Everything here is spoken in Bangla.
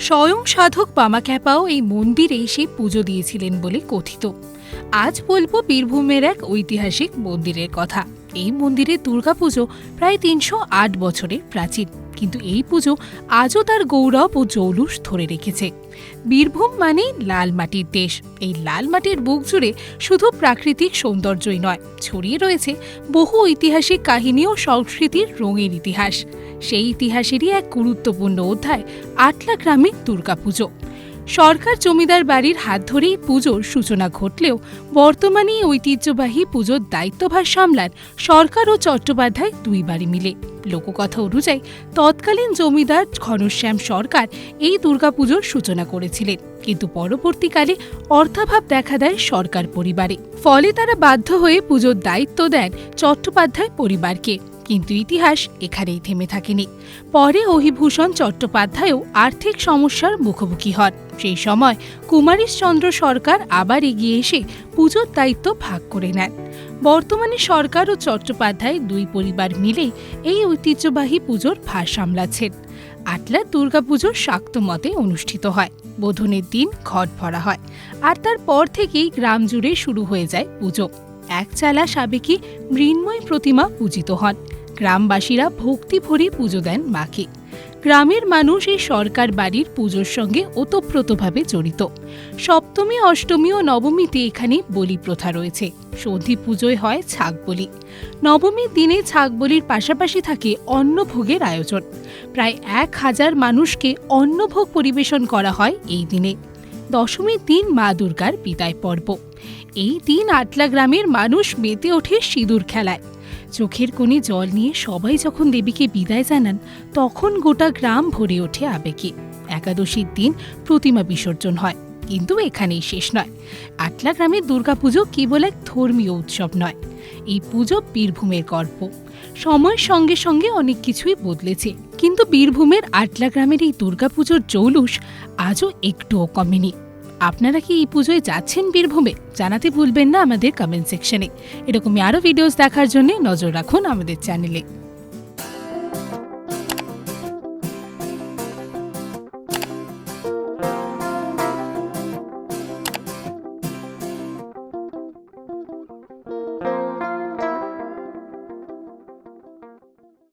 স্বয়ং সাধক পামাখ্যাপাও এই মন্দিরে এসে পুজো দিয়েছিলেন বলে কথিত। আজ বলব বীরভূমের এক ঐতিহাসিক মন্দিরের কথা। এই মন্দিরের দুর্গাপুজো প্রায় তিনশো আট বছরের প্রাচীন। কিন্তু এই পুজো আজও তার গৌরব ও জৌলুস ধরে রেখেছে। বীরভূম মানেই লাল মাটির দেশ। এই লাল মাটির বুক জুড়ে শুধু প্রাকৃতিক সৌন্দর্যই নয়, ছড়িয়ে রয়েছে বহু ঐতিহাসিক কাহিনী ও সংস্কৃতির রঙের ইতিহাস। সেই ইতিহাসেরই এক গুরুত্বপূর্ণ অধ্যায় আটলা গ্রামের দুর্গাপুজো সরকার জমিদার বাড়ির হাত ধরেই পুজোর সূচনা ঘটলেও বর্তমানে ঐতিহ্যবাহী পুজোর দায়িত্বভার সামলান সরকার ও চট্টোপাধ্যায় দুই বাড়ি মিলে। লোককথা অনুযায়ী তৎকালীন জমিদার ঘনশ্যাম সরকার এই দুর্গাপুজোর সূচনা করেছিলেন। কিন্তু পরবর্তীকালে অর্থাভাব দেখা দেয় সরকার পরিবারে। ফলে তারা বাধ্য হয়ে পুজোর দায়িত্ব দেন চট্টোপাধ্যায় পরিবারকে। কিন্তু ইতিহাস এখানেই থেমে থাকেনি। পরে অহিভূষণ চট্টোপাধ্যায়ও আর্থিক সমস্যার মুখোমুখি হন। সেই সময় কুমারীশচন্দ্র সরকার আবার এগিয়ে এসে পুজোর দায়িত্ব ভাগ করে নেন। বর্তমানে সরকার ও চট্টোপাধ্যায় দুই পরিবার মিলে এই ঐতিহ্যবাহী পুজোর ভার সামলাচ্ছেন। আটলার দুর্গাপুজোর শাক্ত মতে অনুষ্ঠিত হয়। বোধনের দিন ঘট ভরা হয়। আর তারপর থেকেই গ্রাম জুড়ে শুরু হয়ে যায় পুজো। এক চালা সাবেকি মৃন্ময় প্রতিমা পূজিত হন। গ্রামবাসীরা ভক্তি ভরে পুজো দেন মাকে। গ্রামের মানুষ এই সরকার বাড়ির পুজোর সঙ্গে ওতপ্রোতভাবে জড়িত। সপ্তমী, অষ্টমী ও নবমীতে এখানে বলি প্রথা রয়েছে। সন্ধি পুজোয় হয় ছাগ বলি নবমীর দিনে ছাগ বলির পাশাপাশি থাকে অন্নভোগের আয়োজন। প্রায় এক হাজার মানুষকে অন্নভোগ পরিবেশন করা হয় এই দিনে। দশমীর দিন মা দুর্গার বিদায় পর্ব। এই দিন আটলা গ্রামের মানুষ মেতে ওঠে সিঁদুর খেলায়। চোখের কোণে জল নিয়ে সবাই যখন দেবীকে বিদায় জানান, তখন গোটা গ্রাম ভরে ওঠে আবেগে। একাদশীর দিন প্রতিমা বিসর্জন হয়, কিন্তু এখানেই শেষ নয়। আটলা গ্রামের দুর্গাপুজো কেবল এক ধর্মীয় উৎসব নয়, এই পুজো বীরভূমের গল্প সময়ের সঙ্গে সঙ্গে অনেক কিছুই বদলেছে, কিন্তু বীরভূমের আটলা গ্রামের এই দুর্গাপুজোর জৌলুস আজও একটুও কমেনি। আপনারা কি এই পুজোয় যাচ্ছেন বীরভূমে? জানাতে ভুলবেন না আমাদের কমেন্ট সেকশনে এরকমই আরও ভিডিওস দেখার জন্য নজর রাখুন আমাদের চ্যানেলে